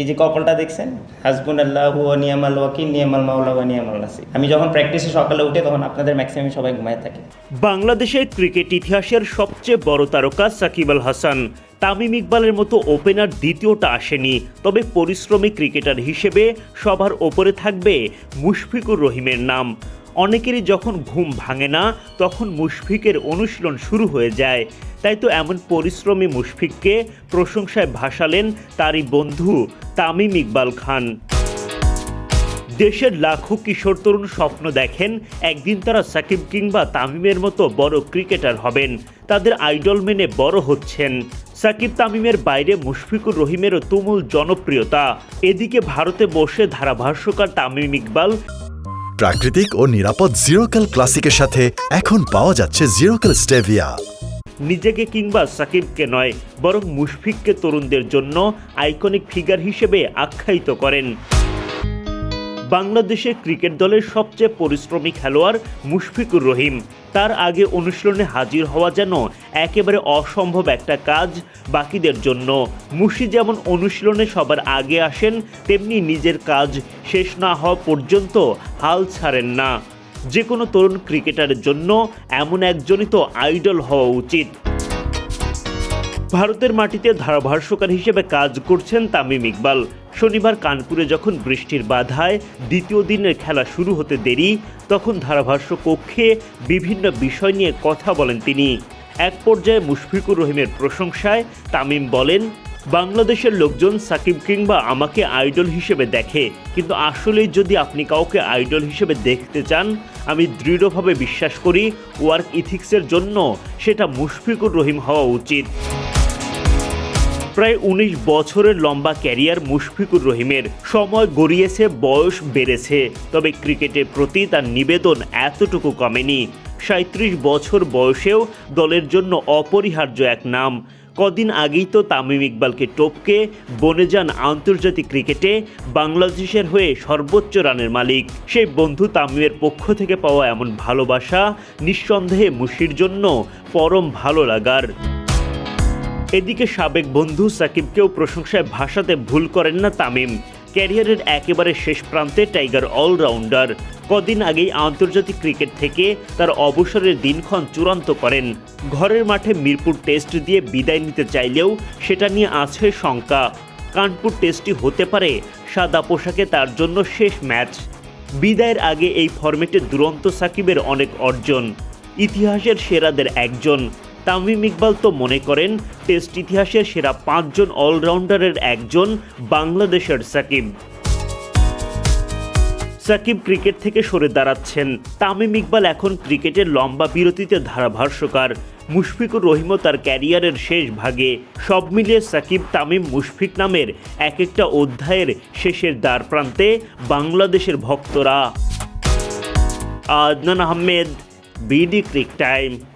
এই যে কপালটা দেখছেন? হাসবুন আল্লাহ নিয়ামাল ওয়াকিল, নিয়ামাল মাওলা ওয়া নিয়ামাল নাসির। আমি যখন প্র্যাকটিসে সকালে উঠে তখন আপনাদের ম্যাক্সিমাম সবাই ঘুমায় থাকে। বাংলাদেশের ক্রিকেট ইতিহাসের সবচেয়ে বড় তারকা সাকিব আল হাসান, তামিম ইকবালের মতো ওপেনার দ্বিতীয়টা আসেনি, তবে পরিশ্রমী ক্রিকেটার হিসেবে সবার ওপরে থাকবে মুশফিকুর রহিমের নাম। অনেকেরই যখন ঘুম ভাঙে না, তখন মুশফিকের অনুশীলন শুরু হয়ে যায়। তাই তো এমন পরিশ্রমী মুশফিককে প্রশংসায় ভাসালেন তারই বন্ধু তামিম ইকবাল খান। দেশের লাখো কিশোর তরুণ স্বপ্ন দেখেন, একদিন তারা সাকিব কিংবা তামিমের মতো বড় ক্রিকেটার হবেন। তাদের আইডল মেনে বড় হচ্ছেন। সাকিব তামিমের বাইরে মুশফিকুর রহিমেরও তুমুল জনপ্রিয়তা। এদিকে ভারতে বসে ধারাভাষ্যকার তামিম ইকবাল প্রাকৃতিক ও নিরাপদ জিরোকেল ক্লাসিকের সাথে এখন পাওয়া যাচ্ছে জিরোকেল স্টেভিয়া নিজেকে কিংবা সাকিবকে নয়, বরং মুশফিককে তরুণদের জন্য আইকনিক ফিগার হিসেবে আখ্যায়িত করেন। বাংলাদেশের ক্রিকেট দলের সবচেয়ে পরিশ্রমী খেলোয়াড় মুশফিকুর রহিম। তার আগে অনুশীলনে হাজির হওয়া যেন একেবারে অসম্ভব একটা কাজ বাকিদের জন্য। মুশি যেমন অনুশীলনে সবার আগে আসেন, তেমনি নিজের কাজ শেষ না হওয়া পর্যন্ত হাল ছাড়েন না। যে কোনো তরুণ ক্রিকেটারের জন্য এমন একজনই তো আইডল হওয়া উচিত। ভারতের মাটিতে ধারাভাষ্যকার হিসেবে কাজ করছেন তামিম ইকবাল। শনিবার কানপুরে যখন বৃষ্টির বাধায় দ্বিতীয় দিনের খেলা শুরু হতে দেরি, তখন ধারাভাষ্য কক্ষে বিভিন্ন বিষয় নিয়ে কথা বলেন তিনি। এক পর্যায়ে মুশফিকুর রহিমের প্রশংসায় তামিম বলেন, বাংলাদেশের লোকজন সাকিব কিংবা আমাকে আইডল হিসেবে দেখে, কিন্তু আসলেই যদি আপনি কাউকে আইডল হিসেবে দেখতে চান, আমি দৃঢ়ভাবে বিশ্বাস করি ওয়ার্ক ইথিক্সের জন্য সেটা মুশফিকুর রহিম হওয়া উচিত। প্রায় উনিশ বছরের লম্বা ক্যারিয়ার মুশফিকুর রহিমের। সময় গড়িয়েছে, বয়স বেড়েছে। তবে ক্রিকেটের প্রতি তার নিবেদন এতটুকু কমেনি। সাঁত্রিশ বছর বয়সেও দলের জন্য অপরিহার্য এক নাম। কদিন আগেই তো তামিম ইকবালকে টপকে বনে যান আন্তর্জাতিক ক্রিকেটে বাংলাদেশের হয়ে সর্বোচ্চ রানের মালিক। সেই বন্ধু তামিমের পক্ষ থেকে পাওয়া এমন ভালোবাসা নিঃসন্দেহে মুশির জন্য পরম ভালো লাগার। এদিকে সাবেক বন্ধু সাকিবকেও প্রশংসায় ভাষাতে ভুল করেন না তামিম। ক্যারিয়ারের একেবারে শেষ প্রান্তে টাইগার অলরাউন্ডার। কদিন আগেই আন্তর্জাতিক ক্রিকেট থেকে তার অবসরের দিনক্ষণ চূড়ান্ত করেন। ঘরের মাঠে মিরপুর টেস্ট দিয়ে বিদায় নিতে চাইলেও সেটা নিয়ে আছে শঙ্কা। কানপুর টেস্টটি হতে পারে সাদা পোশাকে তার জন্য শেষ ম্যাচ। বিদায়ের আগে এই ফরম্যাটে দুরন্ত সাকিবের অনেক অর্জন। ইতিহাসের সেরাদের একজন। তামিম ইকবাল তো মনে করেন টেস্ট ইতিহাসের সেরা পাঁচজন অলরাউন্ডারের একজন বাংলাদেশের সাকিব। সাকিব ক্রিকেট থেকে সরে দাঁড়াচ্ছেন। তামিম ইকবাল এখন ক্রিকেটের লম্বা বিরতিতে ধারাভাষ্যকার। মুশফিকুর রহিমও তার ক্যারিয়ারের শেষ ভাগে। সব মিলিয়ে সাকিব তামিম মুশফিক নামের এক একটা অধ্যায়ের শেষের দ্বার প্রান্তে বাংলাদেশের ভক্তরা। Adnan Ahmed, BD cric time.